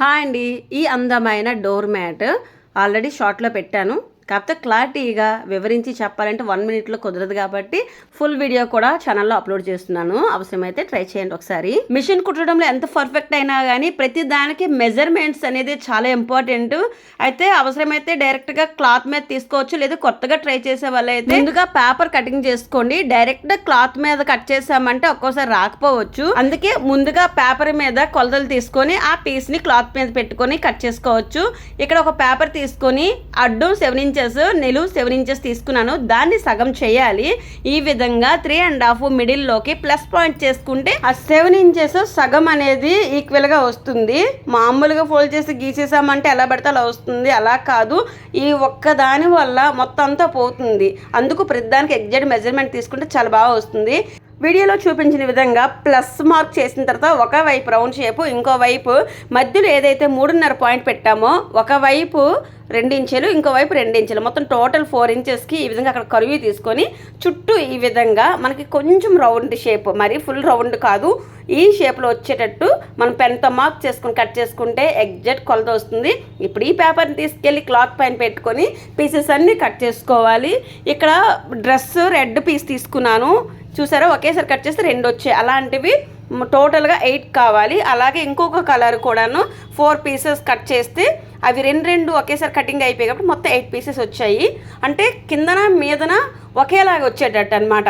Hi అండి ఈ అందమైన డోర్ మ్యాట్ ఆల్రెడీ షార్ట్లో పెట్టాను. కాకపోతే క్లారిటీగా వివరించి చెప్పాలంటే వన్ మినిట్లో కుదరదు కాబట్టి ఫుల్ వీడియో కూడా ఛానల్లో అప్లోడ్ చేస్తున్నాను. అవసరమైతే ట్రై చేయండి ఒకసారి. మిషన్ కుట్టడంలో ఎంత పర్ఫెక్ట్ అయినా కానీ ప్రతి దానికి మెజర్మెంట్స్ అనేది చాలా ఇంపార్టెంట్. అయితే అవసరమైతే డైరెక్ట్గా క్లాత్ మీద తీసుకోవచ్చు లేదా కొత్తగా ట్రై చేసే వాళ్ళైతే ముందుగా పేపర్ కటింగ్ చేసుకోండి. డైరెక్ట్ క్లాత్ మీద కట్ చేసామంటే ఒక్కోసారి రాకపోవచ్చు. అందుకే ముందుగా పేపర్ మీద కొలతలు తీసుకొని ఆ పీస్ని క్లాత్ మీద పెట్టుకొని కట్ చేసుకోవచ్చు. ఇక్కడ ఒక పేపర్ తీసుకొని అడ్డు సెవెన్ ఇంచెస్ నిలువు సెవెన్ ఇంచెస్ తీసుకున్నాను. దాన్ని సగం చేయాలి. ఈ విధంగా త్రీ అండ్ హాఫ్ మిడిల్లోకి ప్లస్ పాయింట్ చేసుకుంటే ఆ సెవెన్ ఇంచెస్ సగం అనేది ఈక్వల్గా వస్తుంది. మామూలుగా ఫోల్డ్ చేసి గీసేసామంటే ఎలా పడితే అలా వస్తుంది. అలా కాదు. ఈ ఒక్క దాని వల్ల మొత్తం అంతా పోతుంది. అందుకు ప్రతిదానికి ఎగ్జాక్ట్ మెజర్మెంట్ తీసుకుంటే చాలా బాగా వస్తుంది. వీడియోలో చూపించిన విధంగా ప్లస్ మార్క్ చేసిన తర్వాత ఒక వైపు రౌండ్ షేపు ఇంకో వైపు మధ్యలో ఏదైతే మూడున్నర పాయింట్ పెట్టామో ఒక వైపు రెండు ఇంచులు ఇంకో వైపు రెండు ఇంచులు. మొత్తం టోటల్ ఫోర్ ఇంచెస్కి ఈ విధంగా అక్కడ కరువి తీసుకొని చుట్టూ ఈ విధంగా మనకి కొంచెం రౌండ్ షేప్ మరి ఫుల్ రౌండ్ కాదు. ఈ షేప్లో వచ్చేటట్టు మనం పెన్తో మార్క్ చేసుకుని కట్ చేసుకుంటే ఎగ్జాక్ట్ కొలత వస్తుంది. ఇప్పుడు ఈ పేపర్ని తీసుకెళ్ళి క్లాత్ పైన పెట్టుకొని పీసెస్ అన్నీ కట్ చేసుకోవాలి. ఇక్కడ డ్రెస్ రెడ్ పీస్ తీసుకున్నాను. చూసారా? ఒకేసారి కట్ చేస్తే రెండు వచ్చాయి. అలాంటివి టోటల్గా ఎయిట్ కావాలి. అలాగే ఇంకొక కలర్ కూడాను ఫోర్ పీసెస్ కట్ చేస్తే అవి రెండు రెండు ఒకేసారి కటింగ్ అయిపోయాయి కాబట్టి మొత్తం ఎయిట్ పీసెస్ వచ్చాయి. అంటే కిందన మీదన ఒకేలాగా వచ్చేటట్టు అనమాట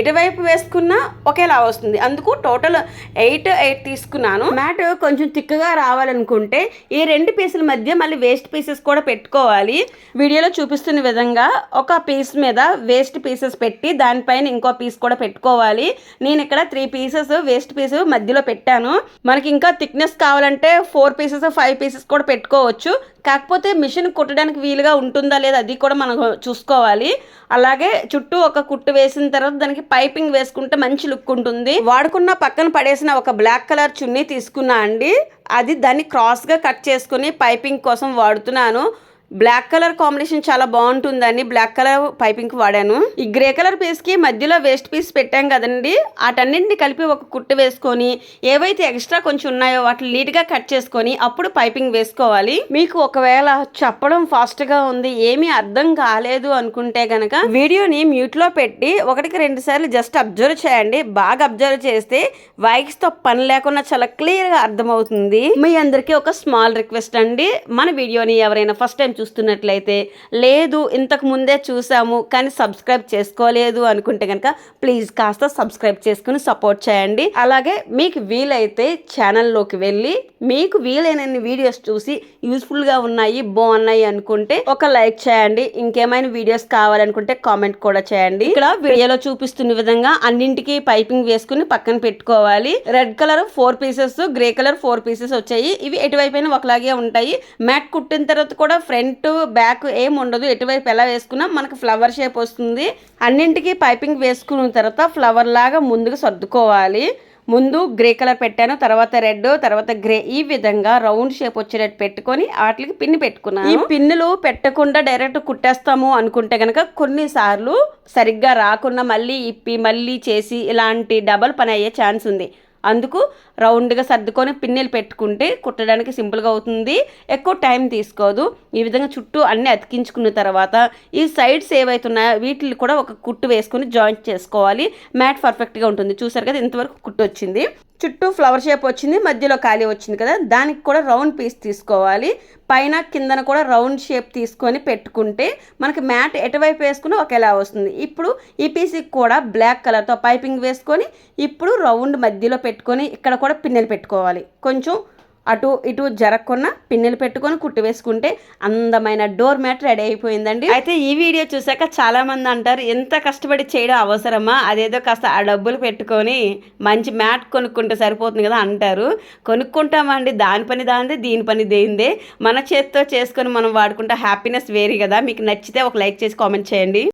ఎటువైపు వేసుకున్నా ఒకేలా వస్తుంది. అందుకు టోటల్ ఎయిట్ ఎయిట్ తీసుకున్నాను. మ్యాట్ కొంచెం తిక్కగా రావాలనుకుంటే ఈ రెండు పీసుల మధ్య మళ్ళీ వేస్ట్ పీసెస్ కూడా పెట్టుకోవాలి. వీడియోలో చూపిస్తున్న విధంగా ఒక పీస్ మీద వేస్ట్ పీసెస్ పెట్టి దానిపైన ఇంకో పీస్ కూడా పెట్టుకోవాలి. నేను ఇక్కడ త్రీ పీసెస్ వేస్ట్ పీస్ మధ్యలో పెట్టాను. మనకి ఇంకా థిక్నెస్ కావాలంటే ఫోర్ పీసెస్ ఫైవ్ పీసెస్ కూడా పెట్టుకోవచ్చు. కాకపోతే మిషన్ కుట్టడానికి వీలుగా ఉంటుందా లేదా అది కూడా మనం చూసుకోవాలి. అలాగే చుట్టూ ఒక కుట్టు వేసిన తర్వాత దానికి పైపింగ్ వేసుకుంటే మంచి లుక్ ఉంటుంది. వాడుకున్న పక్కన పడేసిన ఒక బ్లాక్ కలర్ చున్నీ తీసుకున్నా అండి. అది దాన్ని క్రాస్గా కట్ చేసుకుని పైపింగ్ కోసం వాడుతున్నాను. బ్లాక్ కలర్ కాంబినేషన్ చాలా బాగుంటుందని బ్లాక్ కలర్ పైపింగ్ వాడాను. ఈ గ్రే కలర్ పీస్కి మధ్యలో వేస్ట్ పీస్ పెట్టాం కదండి. వాటన్నింటిని కలిపి ఒక కుట్టు వేసుకొని ఏవైతే ఎక్స్ట్రా కొంచెం ఉన్నాయో వాటిని నీట్గా కట్ చేసుకొని అప్పుడు పైపింగ్ వేసుకోవాలి. మీకు ఒకవేళ చెప్పడం ఫాస్ట్గా ఉంది ఏమీ అర్థం కాలేదు అనుకుంటే గనక వీడియోని మ్యూట్లో పెట్టి ఒకటికి రెండు సార్లు జస్ట్ అబ్జర్వ్ చేయండి. బాగా అబ్జర్వ్ చేస్తే వైక్స్తో పని లేకుండా చాలా క్లియర్గా అర్థమవుతుంది. మీ అందరికీ ఒక స్మాల్ రిక్వెస్ట్ అండి. మన వీడియోని ఎవరైనా ఫస్ట్ టైం చూస్తున్నట్లయితే లేదు ఇంతకు ముందే చూసాము కానీ సబ్స్క్రైబ్ చేసుకోలేదు అనుకుంటే కనుక ప్లీజ్ కాస్త సబ్స్క్రైబ్ చేసుకుని సపోర్ట్ చేయండి. అలాగే మీకు వీలైతే ఛానల్లోకి వెళ్ళి మీకు వీలైనన్ని వీడియోస్ చూసి యూస్ఫుల్గా ఉన్నాయి బాగున్నాయి అనుకుంటే ఒక లైక్ చేయండి. ఇంకేమైనా వీడియోస్ కావాలనుకుంటే కామెంట్ కూడా చేయండి. ఇక్కడ వీడియోలో చూపిస్తున్న విధంగా అన్నింటికి పైపింగ్ వేసుకుని పక్కన పెట్టుకోవాలి. Red colour four pieces grey colour four pieces వచ్చాయి. ఇవి ఎటువైపు ఒకలాగే ఉంటాయి. మ్యాట్ కుట్టిన తర్వాత కూడా ఫ్రంట్ బ్యాక్ ఏం ఉండదు. ఎటువైపు ఎలా వేసుకున్నా మనకు ఫ్లవర్ షేప్ వస్తుంది. అన్నింటికి పైపింగ్ వేసుకున్న తర్వాత ఫ్లవర్ లాగా ముందుకు సర్దుకోవాలి. ముందు గ్రే కలర్ పెట్టాను తర్వాత రెడ్ తర్వాత గ్రే ఈ విధంగా రౌండ్ షేప్ వచ్చేటట్టు పెట్టుకొని వాటికి పిన్ పెట్టుకున్నాను. ఈ పిన్నులు పెట్టకుండా డైరెక్ట్ కుట్టేస్తాము అనుకుంటే కనుక కొన్నిసార్లు సరిగ్గా రాకుండా మళ్ళీ ఇప్పి మళ్ళీ చేసి ఇలాంటి డబల్ పని అయ్యే ఛాన్స్ ఉంది. అందుకు రౌండ్గా సర్దుకొని పిన్నెలు పెట్టుకుంటే కుట్టడానికి సింపుల్గా అవుతుంది. ఎక్కువ టైం తీసుకోదు. ఈ విధంగా చుట్టూ అన్ని అతికించుకున్న తర్వాత ఈ సైడ్స్ ఏవైతున్నాయో వీటిని కూడా ఒక కుట్టు వేసుకొని జాయింట్ చేసుకోవాలి. మ్యాట్ పర్ఫెక్ట్గా ఉంటుంది. చూసారు కదా ఇంతవరకు కుట్టు వచ్చింది. చుట్టూ ఫ్లవర్ షేప్ వచ్చింది మధ్యలో ఖాళీ వచ్చింది కదా. దానికి కూడా రౌండ్ పీస్ తీసుకోవాలి. పైన కిందన కూడా రౌండ్ షేప్ తీసుకొని పెట్టుకుంటే మనకి మ్యాట్ ఎటువైపు వేసుకుని ఒకేలా వస్తుంది. ఇప్పుడు ఈ పీస్కి కూడా బ్లాక్ కలర్తో పైపింగ్ వేసుకొని ఇప్పుడు రౌండ్ మధ్యలో పెట్టుకొని ఇక్కడ కూడా పిన్నెలు పెట్టుకోవాలి. కొంచెం అటు ఇటు జరగకుండా పిన్నెలు పెట్టుకొని కుట్టి వేసుకుంటే అందమైన డోర్ మ్యాట్ రెడీ అయిపోయిందండి. అయితే ఈ వీడియో చూసాక చాలా మంది అంటారు ఎంత కష్టపడి చేయడం అవసరమా? అదేదో కాస్త ఆ డబ్బులు పెట్టుకొని మంచి మ్యాట్ కొనుక్కుంటే సరిపోతుంది కదా అంటారు. కొనుక్కుంటామండి దాని పని దానిదే దీని పని దేనిదే. మన చేతితో చేసుకొని మనం వాడుకుంటే హ్యాపీనెస్ వేరే కదా. మీకు నచ్చితే ఒక లైక్ చేసి కామెంట్ చేయండి.